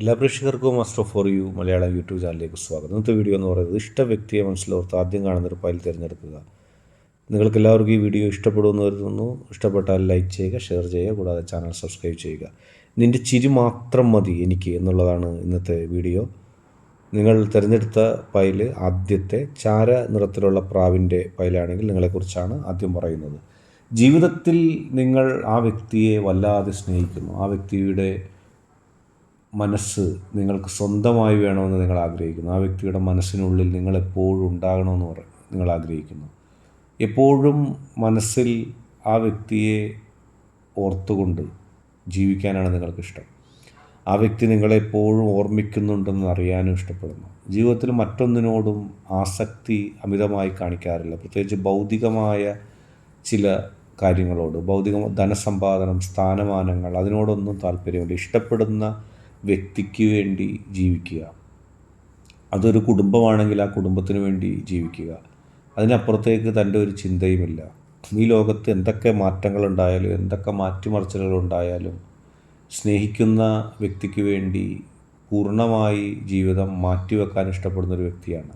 എല്ലാ പ്രേക്ഷകർക്കും master for you Malayalam YouTube ചാനലിലേക്ക് സ്വാഗതം. ഇന്നത്തെ വീഡിയോ എന്ന് പറയുന്നത് ഇഷ്ട വ്യക്തിയെ മനസ്സിലോർത്ത് ആദ്യം കാണുന്ന ഒരു ഫയൽ തിരഞ്ഞെടുക്കുക. നിങ്ങൾക്ക് എല്ലാവർക്കും ഈ വീഡിയോ ഇഷ്ടപ്പെടുമെന്ന് കരുതുന്നു. ഇഷ്ടപ്പെട്ടാൽ ലൈക്ക് ചെയ്യുക ഷെയർ ചെയ്യുക കൂടാതെ ചാനൽ സബ്സ്ക്രൈബ് ചെയ്യുക. നിന്റെ ചിരി മാത്രം മതി എനിക്ക് എന്നുള്ളതാണ് ഇന്നത്തെ വീഡിയോ നിങ്ങൾ തിരഞ്ഞെടുത്ത ഫയൽ ആദ്യത്തെ ചാര നിറത്തിലുള്ള പ്രാവിന്റെ ഫയലാണെങ്കിൽ നിങ്ങളെക്കുറിച്ചാണ് ആദ്യം പറയുന്നത്. ജീവിതത്തിൽ നിങ്ങൾ ആ വ്യക്തിയെ വല്ലാതെ സ്നേഹിക്കുന്നു. ആ വ്യക്തിയുടെ മനസ്സ് നിങ്ങൾക്ക് സ്വന്തമായി വേണമെന്ന് നിങ്ങൾ ആഗ്രഹിക്കുന്നു. ആ വ്യക്തിയുടെ മനസ്സിനുള്ളിൽ നിങ്ങൾ എപ്പോഴും ഉണ്ടാകണമെന്ന് പറ നിങ്ങൾ ആഗ്രഹിക്കുന്നു. എപ്പോഴും മനസ്സിൽ ആ വ്യക്തിയെ ഓർത്തുകൊണ്ട് ജീവിക്കാനാണ് നിങ്ങൾക്കിഷ്ടം ആ വ്യക്തി നിങ്ങളെ എപ്പോഴും ഓർമ്മിക്കുന്നുണ്ടെന്ന് അറിയാനും ഇഷ്ടപ്പെടുന്നു. ജീവിതത്തിൽ മറ്റൊന്നിനോടും ആസക്തി അമിതമായി കാണിക്കാറില്ല. പ്രത്യേകിച്ച് ഭൗതികമായ ചില കാര്യങ്ങളോട് ഭൗതിക ധനസമ്പാദനം സ്ഥാനമാനങ്ങൾ അതിനോടൊന്നും താല്പര്യമില്ല. ഇഷ്ടപ്പെടുന്ന വ്യക്തിക്ക് വേണ്ടി ജീവിക്കുക. അതൊരു കുടുംബമാണെങ്കിൽ ആ കുടുംബത്തിന് വേണ്ടി ജീവിക്കുക. അതിനപ്പുറത്തേക്ക് തന്റെ ഒരു ചിന്തയുമില്ല. ഈ ലോകത്ത് എന്തൊക്കെ മാറ്റങ്ങളുണ്ടായാലും എന്തൊക്കെ മാറ്റിമറിച്ചിലുകളുണ്ടായാലും സ്നേഹിക്കുന്ന വ്യക്തിക്ക് വേണ്ടി പൂർണമായി ജീവിതം മാറ്റിവെക്കാൻ ഇഷ്ടപ്പെടുന്ന ഒരു വ്യക്തിയാണ്.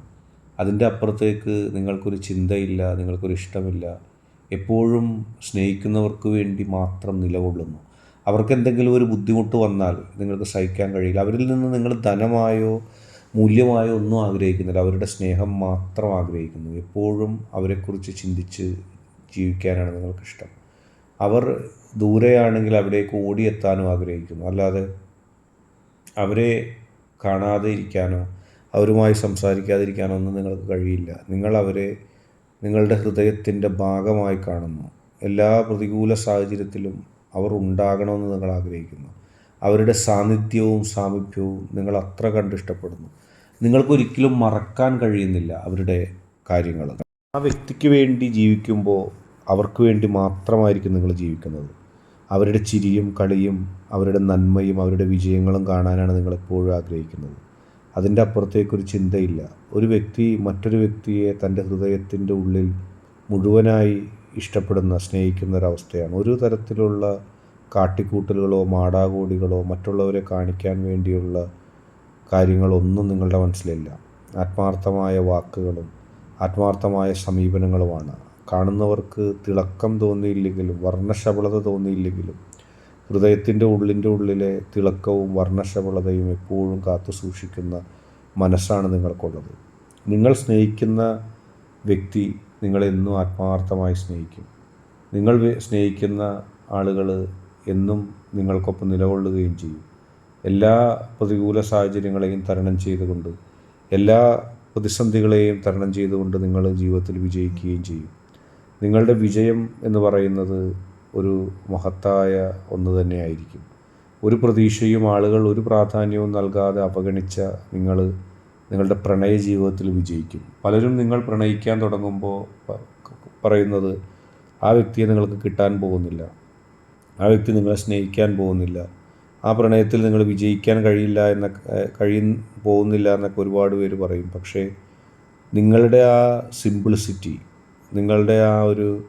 അതിന്റെ അപ്പുറത്തേക്ക് നിങ്ങൾക്കൊരു ചിന്തയില്ല നിങ്ങൾക്കൊരു ഇഷ്ടമില്ല. എപ്പോഴും സ്നേഹിക്കുന്നവർക്ക് വേണ്ടി മാത്രം നിലകൊള്ളുന്നു. അവർക്ക് എന്തെങ്കിലും ഒരു ബുദ്ധിമുട്ട് വന്നാൽ നിങ്ങൾക്ക് സഹിക്കാൻ കഴിയില്ല. അവരിൽ നിന്ന് നിങ്ങൾ ധനമായോ മൂല്യമായോ ഒന്നും ആഗ്രഹിക്കുന്നില്ല. അവരുടെ സ്നേഹം മാത്രം ആഗ്രഹിക്കുന്നു. എപ്പോഴും അവരെക്കുറിച്ച് ചിന്തിച്ച് ജീവിക്കാനാണ് നിങ്ങൾക്കിഷ്ടം അവർ ദൂരെയാണെങ്കിൽ അവിടേക്ക് ഓടിയെത്താനും ആഗ്രഹിക്കുന്നു. അല്ലാതെ അവരെ കാണാതെ ഇരിക്കാനോ അവരുമായി സംസാരിക്കാതിരിക്കാനോ ഒന്നും നിങ്ങൾക്ക് കഴിയില്ല. നിങ്ങൾ അവരെ നിങ്ങളുടെ ഹൃദയത്തിന്റെ ഭാഗമായി കാണുന്നു. എല്ലാ പ്രതികൂല സാഹചര്യത്തിലും അവർ ഉണ്ടാകണമെന്ന് നിങ്ങൾ ആഗ്രഹിക്കുന്നു. അവരുടെ സാന്നിധ്യവും സാമീപ്യവും നിങ്ങൾ അത്ര കണ്ടിഷ്ടപ്പെടുന്നു നിങ്ങൾക്കൊരിക്കലും മറക്കാൻ കഴിയുന്നില്ല അവരുടെ കാര്യങ്ങൾ. ആ വ്യക്തിക്ക് വേണ്ടി ജീവിക്കുമ്പോൾ അവർക്ക് വേണ്ടി മാത്രമായിരിക്കും നിങ്ങൾ ജീവിക്കുന്നത്. അവരുടെ ചിരിയും കളിയും അവരുടെ നന്മയും അവരുടെ വിജയങ്ങളും കാണാനാണ് നിങ്ങൾ എപ്പോഴും ആഗ്രഹിക്കുന്നത്. അതിന്റെ അപ്പുറത്തേക്കൊരു ചിന്തയില്ല. ഒരു വ്യക്തി മറ്റൊരു വ്യക്തിയെ തന്റെ ഹൃദയത്തിന്റെ ഉള്ളിൽ മുഴുവനായി ഇഷ്ടപ്പെടുന്ന സ്നേഹിക്കുന്ന ഒരവസ്ഥയാണ് ഒരു തരത്തിലുള്ള കാട്ടിക്കൂട്ടലുകളോ മാടാകൂടികളോ മറ്റുള്ളവരെ കാണിക്കാൻ വേണ്ടിയുള്ള കാര്യങ്ങളൊന്നും നിങ്ങളുടെ മനസ്സിലില്ല. ആത്മാർത്ഥമായ വാക്കുകളും ആത്മാർത്ഥമായ സമീപനങ്ങളുമാണ്. കാണുന്നവർക്ക് തിളക്കം തോന്നിയില്ലെങ്കിലും വർണശബളത തോന്നിയില്ലെങ്കിലും ഹൃദയത്തിന്റെ ഉള്ളിന്റെ ഉള്ളിലെ തിളക്കവും വർണശബളതയും എപ്പോഴും കാത്തു സൂക്ഷിക്കുന്ന മനസ്സാണ് നിങ്ങൾക്കുള്ളത്. നിങ്ങൾ സ്നേഹിക്കുന്ന വ്യക്തി നിങ്ങളെന്നും ആത്മാർത്ഥമായി സ്നേഹിക്കും. നിങ്ങൾ സ്നേഹിക്കുന്ന ആളുകൾ എന്നും നിങ്ങൾക്കൊപ്പം നിലകൊള്ളുകയും ചെയ്യും. എല്ലാ പ്രതികൂല സാഹചര്യങ്ങളെയും തരണം ചെയ്തുകൊണ്ട് എല്ലാ പ്രതിസന്ധികളെയും തരണം ചെയ്തുകൊണ്ട് നിങ്ങൾ ജീവിതത്തിൽ വിജയിക്കുകയും ചെയ്യും. നിങ്ങളുടെ വിജയം എന്ന് പറയുന്നത് ഒരു മഹത്തായ ഒന്ന് തന്നെയായിരിക്കും. ഒരു പ്രതീക്ഷയും ആളുകൾ ഒരു പ്രാധാന്യവും നൽകാതെ അവഗണിച്ച നിങ്ങൾ നിങ്ങളുടെ പ്രണയ ജീവിതത്തിൽ വിജയിക്കും. പലരും നിങ്ങൾ പ്രണയിക്കാൻ തുടങ്ങുമ്പോൾ പറയുന്നത് ആ വ്യക്തിയെ നിങ്ങൾക്ക് കിട്ടാൻ പോകുന്നില്ല. ആ വ്യക്തി നിങ്ങളെ സ്നേഹിക്കാൻ പോകുന്നില്ല. ആ പ്രണയത്തിൽ നിങ്ങൾ വിജയിക്കാൻ കഴിയില്ല എന്ന കഴിയ പോകുന്നില്ല എന്നൊക്കെ ഒരുപാട് പേര് പറയും. പക്ഷേ നിങ്ങളുടെ ആ സിംപ്ലിസിറ്റി നിങ്ങളുടെ ആ ഒരു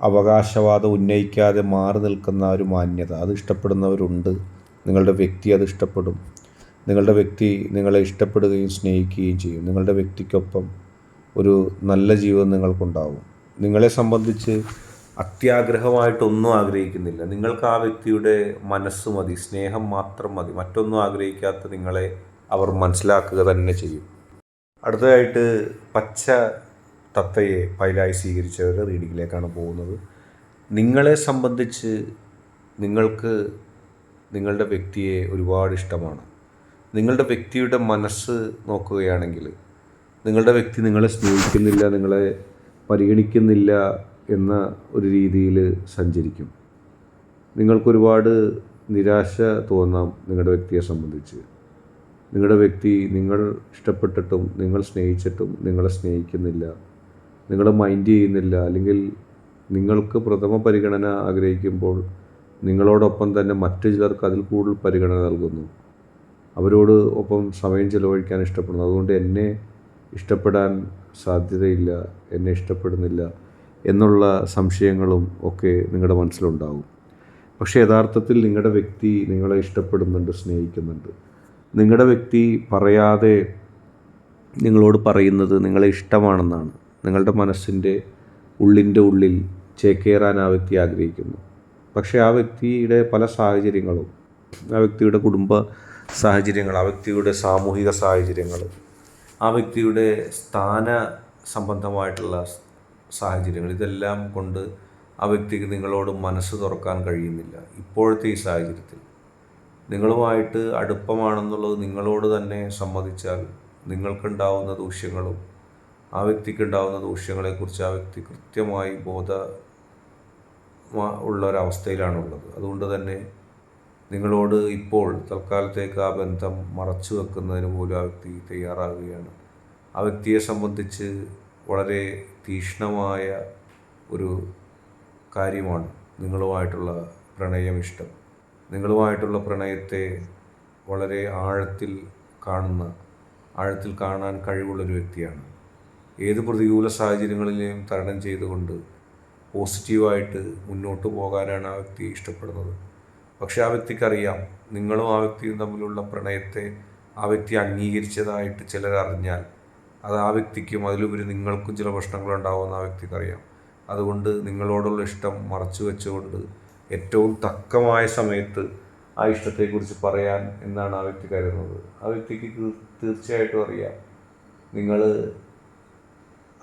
അവകാശവാദം ഉന്നയിക്കാതെ മാറി നിൽക്കുന്ന ഒരു മാന്യത അത് ഇഷ്ടപ്പെടുന്നവരുണ്ട്. നിങ്ങളുടെ വ്യക്തി അത് ഇഷ്ടപ്പെടും. നിങ്ങളുടെ വ്യക്തി നിങ്ങളെ ഇഷ്ടപ്പെടുകയും സ്നേഹിക്കുകയും ചെയ്യും. നിങ്ങളുടെ വ്യക്തിക്കൊപ്പം ഒരു നല്ല ജീവിതം നിങ്ങൾക്കുണ്ടാവും. നിങ്ങളെ സംബന്ധിച്ച് അത്യാഗ്രഹമായിട്ടൊന്നും ആഗ്രഹിക്കുന്നില്ല. നിങ്ങൾക്ക് ആ വ്യക്തിയുടെ മനസ്സ് മതി സ്നേഹം മാത്രം മതി. മറ്റൊന്നും ആഗ്രഹിക്കാത്ത നിങ്ങളെ അവർ മനസ്സിലാക്കുക തന്നെ ചെയ്യും. അടുത്തതായിട്ട് പച്ച തത്തയെ ഫയലായി സ്വീകരിച്ചവർ റീഡിങ്ങിലേക്കാണ് പോകുന്നത്. നിങ്ങളെ സംബന്ധിച്ച് നിങ്ങൾക്ക് നിങ്ങളുടെ വ്യക്തിയെ ഒരുപാട് ഇഷ്ടമാണ്. നിങ്ങളുടെ വ്യക്തിയുടെ മനസ്സ് നോക്കുകയാണെങ്കിൽ നിങ്ങളുടെ വ്യക്തി നിങ്ങളെ സ്നേഹിക്കുന്നില്ല നിങ്ങളെ പരിഗണിക്കുന്നില്ല എന്ന ഒരു രീതിയിൽ സഞ്ചരിക്കും. നിങ്ങൾക്കൊരുപാട് നിരാശ തോന്നാം നിങ്ങളുടെ വ്യക്തിയെ സംബന്ധിച്ച്. നിങ്ങളുടെ വ്യക്തി നിങ്ങൾ ഇഷ്ടപ്പെട്ടിട്ടും നിങ്ങൾ സ്നേഹിച്ചിട്ടും നിങ്ങളെ സ്നേഹിക്കുന്നില്ല. നിങ്ങളെ മൈൻഡ് ചെയ്യുന്നില്ല. അല്ലെങ്കിൽ നിങ്ങൾക്ക് പ്രഥമ പരിഗണന ആഗ്രഹിക്കുമ്പോൾ നിങ്ങളോടൊപ്പം തന്നെ മറ്റു ചിലർക്ക് അതിൽ കൂടുതൽ പരിഗണന നൽകുന്നു. അവരോട് ഒപ്പം സമയം ചിലവഴിക്കാൻ ഇഷ്ടപ്പെടുന്നു. അതുകൊണ്ട് എന്നെ ഇഷ്ടപ്പെടാൻ സാധ്യതയില്ല എന്നെ ഇഷ്ടപ്പെടുന്നില്ല എന്നുള്ള സംശയങ്ങളും ഒക്കെ നിങ്ങളുടെ മനസ്സിലുണ്ടാകും പക്ഷേ യഥാർത്ഥത്തിൽ നിങ്ങളുടെ വ്യക്തി നിങ്ങളെ ഇഷ്ടപ്പെടുന്നുണ്ട് സ്നേഹിക്കുന്നുണ്ട്. നിങ്ങളുടെ വ്യക്തി പറയാതെ നിങ്ങളോട് പറയുന്നത് നിങ്ങളെ ഇഷ്ടമാണെന്നാണ്. നിങ്ങളുടെ മനസ്സിന്റെ ഉള്ളിന്റെ ഉള്ളിൽ ചേക്കേറാൻ ആ വ്യക്തി ആഗ്രഹിക്കുന്നു. പക്ഷേ ആ വ്യക്തിയുടെ പല സാഹചര്യങ്ങളും ആ വ്യക്തിയുടെ കുടുംബ സാഹചര്യങ്ങൾ ആ വ്യക്തിയുടെ സാമൂഹിക സാഹചര്യങ്ങൾ ആ വ്യക്തിയുടെ സ്ഥാന സംബന്ധമായിട്ടുള്ള സാഹചര്യങ്ങൾ ഇതെല്ലാം കൊണ്ട് ആ വ്യക്തിക്ക് നിങ്ങളോട് മനസ്സ് തുറക്കാൻ കഴിയുന്നില്ല. ഇപ്പോഴത്തെ ഈ സാഹചര്യത്തിൽ നിങ്ങളുമായിട്ട് അടുപ്പമാണെന്നുള്ളത് നിങ്ങളോട് തന്നെ സമ്മതിച്ചാൽ നിങ്ങൾക്കുണ്ടാവുന്ന ദൂഷ്യങ്ങളും ആ വ്യക്തിക്കുണ്ടാവുന്ന ദൂഷ്യങ്ങളെക്കുറിച്ച് ആ വ്യക്തി കൃത്യമായി ബോധ ഉള്ള ഒരവസ്ഥയിലാണുള്ളത്. അതുകൊണ്ട് തന്നെ നിങ്ങളോട് ഇപ്പോൾ തൽക്കാലത്തേക്ക് ആ ബന്ധം മറച്ചു വെക്കുന്നതിന് പോലും ആ വ്യക്തി തയ്യാറാകുകയാണ്. ആ വ്യക്തിയെ സംബന്ധിച്ച് വളരെ തീഷ്ണമായ ഒരു കാര്യമാണ് നിങ്ങളുമായിട്ടുള്ള പ്രണയം ഇഷ്ടം. നിങ്ങളുമായിട്ടുള്ള പ്രണയത്തെ വളരെ ആഴത്തിൽ കാണുന്ന ആഴത്തിൽ കാണാൻ കഴിവുള്ളൊരു വ്യക്തിയാണ്. ഏത് പ്രതികൂല സാഹചര്യങ്ങളിലെയും തരണം ചെയ്തുകൊണ്ട് പോസിറ്റീവായിട്ട് മുന്നോട്ട് പോകാനാണ് ആ വ്യക്തി ഇഷ്ടപ്പെടുന്നത്. പക്ഷേ ആ വ്യക്തിക്കറിയാം നിങ്ങളും ആ വ്യക്തിയും തമ്മിലുള്ള പ്രണയത്തെ ആ വ്യക്തി അംഗീകരിച്ചതായിട്ട് ചിലർ അറിഞ്ഞാൽ അത് ആ വ്യക്തിക്കും അതിലുപരി നിങ്ങൾക്കും ചില പ്രശ്നങ്ങളുണ്ടാവുമെന്ന് ആ വ്യക്തിക്കറിയാം. അതുകൊണ്ട് നിങ്ങളോടുള്ള ഇഷ്ടം മറച്ചു വെച്ചുകൊണ്ട് ഏറ്റവും തക്കമായ സമയത്ത് ആ ഇഷ്ടത്തെക്കുറിച്ച് പറയാൻ എന്നാണ് ആ വ്യക്തി കരുതുന്നത്. ആ വ്യക്തിക്ക് തീർച്ചയായിട്ടും അറിയാം. നിങ്ങൾ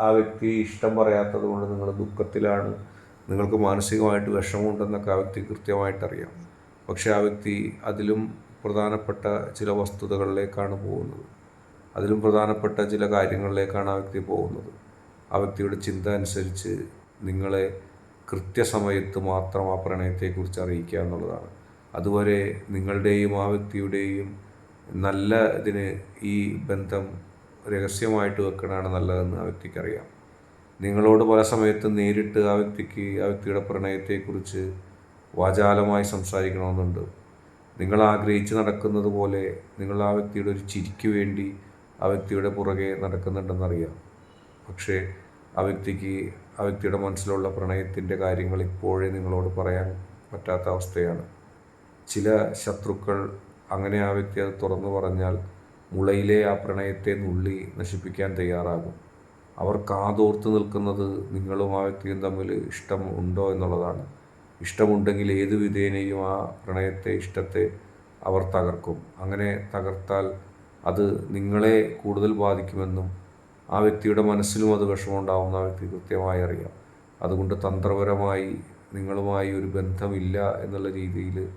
ആ വ്യക്തി ഇഷ്ടം പറയാത്തത് കൊണ്ട് നിങ്ങൾ ദുഃഖത്തിലാണ്. നിങ്ങൾക്ക് മാനസികമായിട്ട് വിഷമമുണ്ടെന്നൊക്കെ ആ വ്യക്തി കൃത്യമായിട്ട് അറിയാം പക്ഷേ ആ വ്യക്തി അതിലും പ്രധാനപ്പെട്ട ചില വസ്തുതകളിലേക്കാണ് പോകുന്നത്. അതിലും പ്രധാനപ്പെട്ട ചില കാര്യങ്ങളിലേക്കാണ് ആ വ്യക്തി പോകുന്നത്. ആ വ്യക്തിയുടെ ചിന്ത അനുസരിച്ച് നിങ്ങളെ കൃത്യസമയത്ത് മാത്രം ആ പ്രണയത്തെക്കുറിച്ച് അറിയിക്കുക എന്നുള്ളതാണ്. അതുവരെ നിങ്ങളുടെയും ആ വ്യക്തിയുടെയും നല്ല ഇതിന് ഈ ബന്ധം രഹസ്യമായിട്ട് വെക്കണതാണ് നല്ലതെന്ന് ആ വ്യക്തിക്കറിയാം. നിങ്ങളോട് പല സമയത്തും നേരിട്ട് ആ വ്യക്തിക്ക് ആ വ്യക്തിയുടെ പ്രണയത്തെക്കുറിച്ച് വാചാലമായി സംസാരിക്കണമെന്നുണ്ട്. നിങ്ങൾ ആഗ്രഹിച്ച് നടക്കുന്നത് പോലെ നിങ്ങൾ ആ വ്യക്തിയുടെ ഒരു ചിരിക്ക് വേണ്ടി ആ വ്യക്തിയുടെ പുറകെ നടക്കുന്നുണ്ടെന്നറിയാം. പക്ഷേ ആ വ്യക്തിക്ക് ആ വ്യക്തിയുടെ മനസ്സിലുള്ള പ്രണയത്തിന്റെ കാര്യങ്ങൾ ഇപ്പോഴേ നിങ്ങളോട് പറയാൻ പറ്റാത്ത അവസ്ഥയാണ്. ചില ശത്രുക്കൾ അങ്ങനെ ആ വ്യക്തി അത് തുറന്നു പറഞ്ഞാൽ മുളയിലെ ആ പ്രണയത്തെ നുള്ളി നശിപ്പിക്കാൻ തയ്യാറാകും. അവർ കാതോർത്ത് നിൽക്കുന്നത് നിങ്ങളും ആ വ്യക്തിയും തമ്മിൽ ഇഷ്ടം ഉണ്ടോ എന്നുള്ളതാണ്. ഇഷ്ടമുണ്ടെങ്കിൽ ഏതു വിധേനയും ആ പ്രണയത്തെ ഇഷ്ടത്തെ അവർ തകർക്കും. അങ്ങനെ തകർത്താൽ അത് നിങ്ങളെ കൂടുതൽ ബാധിക്കുമെന്നും ആ വ്യക്തിയുടെ മനസ്സിലും അത് വിഷമമുണ്ടാവുന്ന ആ വ്യക്തി കൃത്യമായി അറിയാം. അതുകൊണ്ട് തന്ത്രപരമായി നിങ്ങളുമായി ഒരു ബന്ധമില്ല എന്നുള്ള രീതിയിൽ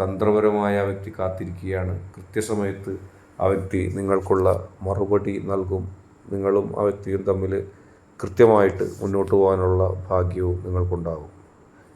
തന്ത്രപരമായ ആ വ്യക്തി കാത്തിരിക്കുകയാണ്. കൃത്യസമയത്ത് ആ വ്യക്തി നിങ്ങൾക്കുള്ള മറുപടി നൽകും. നിങ്ങളും ആ വ്യക്തിയും തമ്മിൽ കൃത്യമായിട്ട് മുന്നോട്ട് പോകാനുള്ള ഭാഗ്യവും നിങ്ങൾക്കുണ്ടാകും.